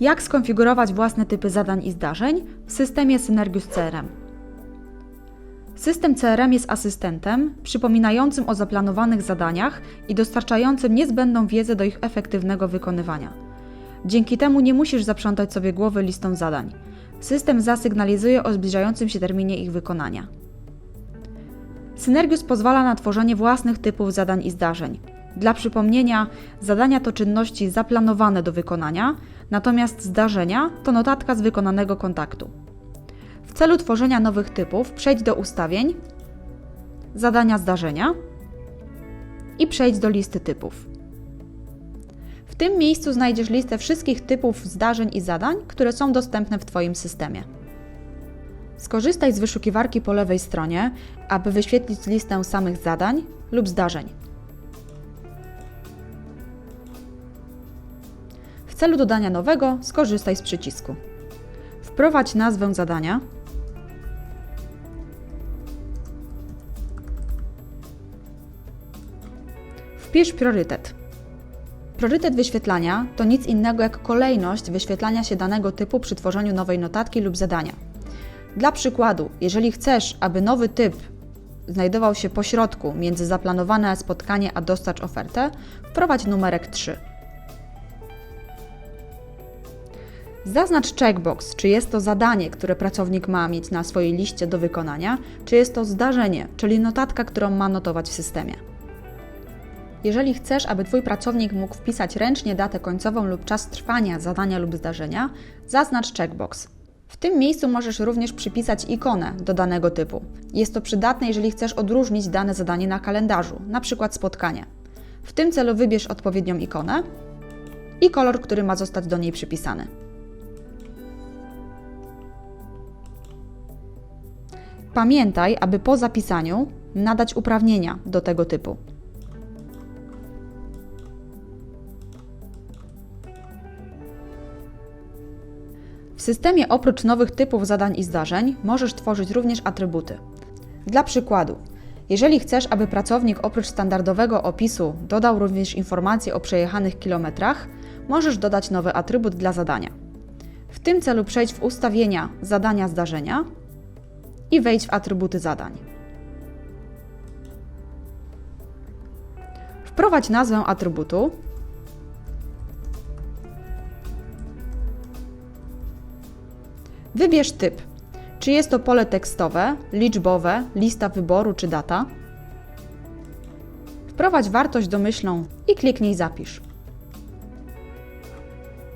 Jak skonfigurować własne typy zadań i zdarzeń w systemie Synergius CRM? System CRM jest asystentem przypominającym o zaplanowanych zadaniach i dostarczającym niezbędną wiedzę do ich efektywnego wykonywania. Dzięki temu nie musisz zaprzątać sobie głowy listą zadań. System zasygnalizuje o zbliżającym się terminie ich wykonania. Synergius pozwala na tworzenie własnych typów zadań i zdarzeń. Dla przypomnienia, zadania to czynności zaplanowane do wykonania, natomiast zdarzenia to notatka z wykonanego kontaktu. W celu tworzenia nowych typów przejdź do ustawień, zadania zdarzenia i przejdź do listy typów. W tym miejscu znajdziesz listę wszystkich typów zdarzeń i zadań, które są dostępne w Twoim systemie. Skorzystaj z wyszukiwarki po lewej stronie, aby wyświetlić listę samych zadań lub zdarzeń. Celu dodania nowego skorzystaj z przycisku. Wprowadź nazwę zadania. Wpisz priorytet. Priorytet wyświetlania to nic innego jak kolejność wyświetlania się danego typu przy tworzeniu nowej notatki lub zadania. Dla przykładu, jeżeli chcesz, aby nowy typ znajdował się po środku między zaplanowane spotkanie a dostarcz ofertę, wprowadź numerek 3. Zaznacz checkbox, czy jest to zadanie, które pracownik ma mieć na swojej liście do wykonania, czy jest to zdarzenie, czyli notatka, którą ma notować w systemie. Jeżeli chcesz, aby Twój pracownik mógł wpisać ręcznie datę końcową lub czas trwania zadania lub zdarzenia, zaznacz checkbox. W tym miejscu możesz również przypisać ikonę do danego typu. Jest to przydatne, jeżeli chcesz odróżnić dane zadanie na kalendarzu, np. spotkanie. W tym celu wybierz odpowiednią ikonę i kolor, który ma zostać do niej przypisany. Pamiętaj, aby po zapisaniu nadać uprawnienia do tego typu. W systemie oprócz nowych typów zadań i zdarzeń możesz tworzyć również atrybuty. Dla przykładu, jeżeli chcesz, aby pracownik oprócz standardowego opisu dodał również informacje o przejechanych kilometrach, możesz dodać nowy atrybut dla zadania. W tym celu przejdź w ustawienia zadania zdarzenia i wejdź w atrybuty zadań. Wprowadź nazwę atrybutu Wybierz typ. Czy jest to pole tekstowe, liczbowe, lista wyboru czy data? Wprowadź wartość domyślną i kliknij Zapisz.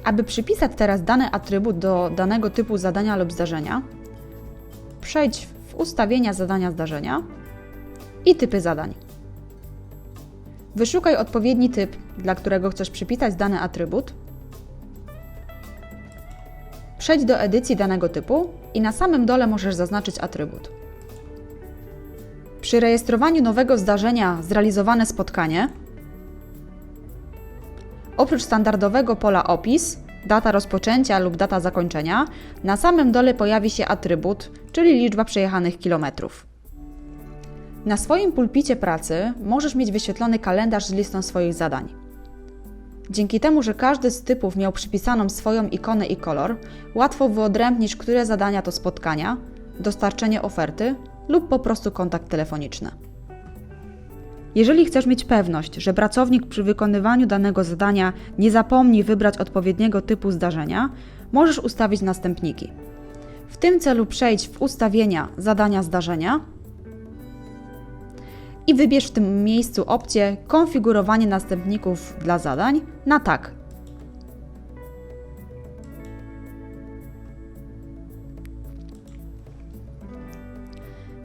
Aby przypisać teraz dany atrybut do danego typu zadania lub zdarzenia, przejdź w ustawienia zadania zdarzenia i typy zadań. Wyszukaj odpowiedni typ, dla którego chcesz przypisać dany atrybut Przejdź do edycji danego typu i na samym dole możesz zaznaczyć atrybut. Przy rejestrowaniu nowego zdarzenia zrealizowane spotkanie, oprócz standardowego pola opis, data rozpoczęcia lub data zakończenia, na samym dole pojawi się atrybut, czyli liczba przejechanych kilometrów. Na swoim pulpicie pracy możesz mieć wyświetlony kalendarz z listą swoich zadań. Dzięki temu, że każdy z typów miał przypisaną swoją ikonę i kolor, łatwo wyodrębnić, które zadania to spotkania, dostarczenie oferty lub po prostu kontakt telefoniczny. Jeżeli chcesz mieć pewność, że pracownik przy wykonywaniu danego zadania nie zapomni wybrać odpowiedniego typu zdarzenia, możesz ustawić następniki. W tym celu przejdź w ustawienia zadania zdarzenia i wybierz w tym miejscu opcję Konfigurowanie następników dla zadań na tak.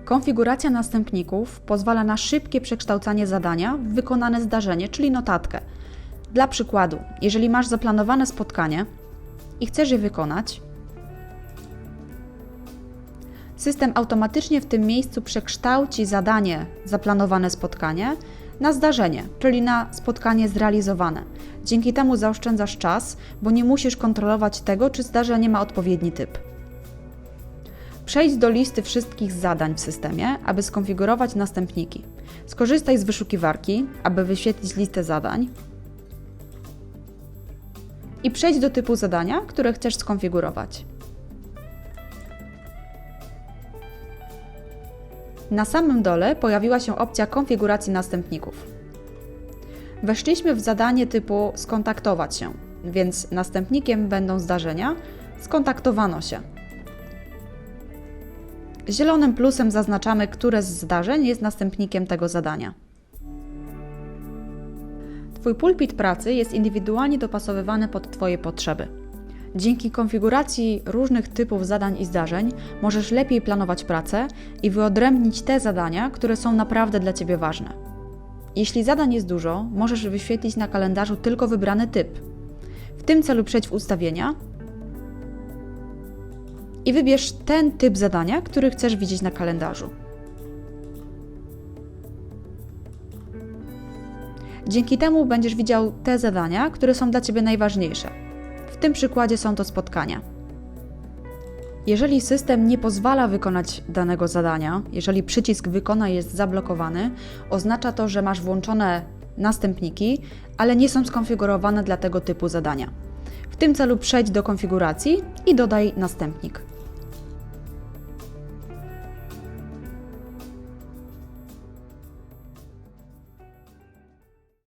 Konfiguracja następników pozwala na szybkie przekształcanie zadania w wykonane zdarzenie, czyli notatkę. Dla przykładu, jeżeli masz zaplanowane spotkanie i chcesz je wykonać, System automatycznie w tym miejscu przekształci zadanie zaplanowane spotkanie na zdarzenie, czyli na spotkanie zrealizowane. Dzięki temu zaoszczędzasz czas, bo nie musisz kontrolować tego, czy zdarzenie ma odpowiedni typ. Przejdź do listy wszystkich zadań w systemie, aby skonfigurować następniki. Skorzystaj z wyszukiwarki, aby wyświetlić listę zadań i przejdź do typu zadania, które chcesz skonfigurować. Na samym dole pojawiła się opcja konfiguracji następników. Weszliśmy w zadanie typu skontaktować się, więc następnikiem będą zdarzenia skontaktowano się. Zielonym plusem zaznaczamy, które z zdarzeń jest następnikiem tego zadania. Twój pulpit pracy jest indywidualnie dopasowywany pod Twoje potrzeby. Dzięki konfiguracji różnych typów zadań i zdarzeń możesz lepiej planować pracę i wyodrębnić te zadania, które są naprawdę dla Ciebie ważne. Jeśli zadań jest dużo, możesz wyświetlić na kalendarzu tylko wybrany typ. W tym celu przejdź w ustawienia i wybierz ten typ zadania, który chcesz widzieć na kalendarzu. Dzięki temu będziesz widział te zadania, które są dla Ciebie najważniejsze. W tym przykładzie są to spotkania. Jeżeli system nie pozwala wykonać danego zadania, jeżeli przycisk wykonaj jest zablokowany, oznacza to, że masz włączone następniki, ale nie są skonfigurowane dla tego typu zadania. W tym celu przejdź do konfiguracji i dodaj następnik.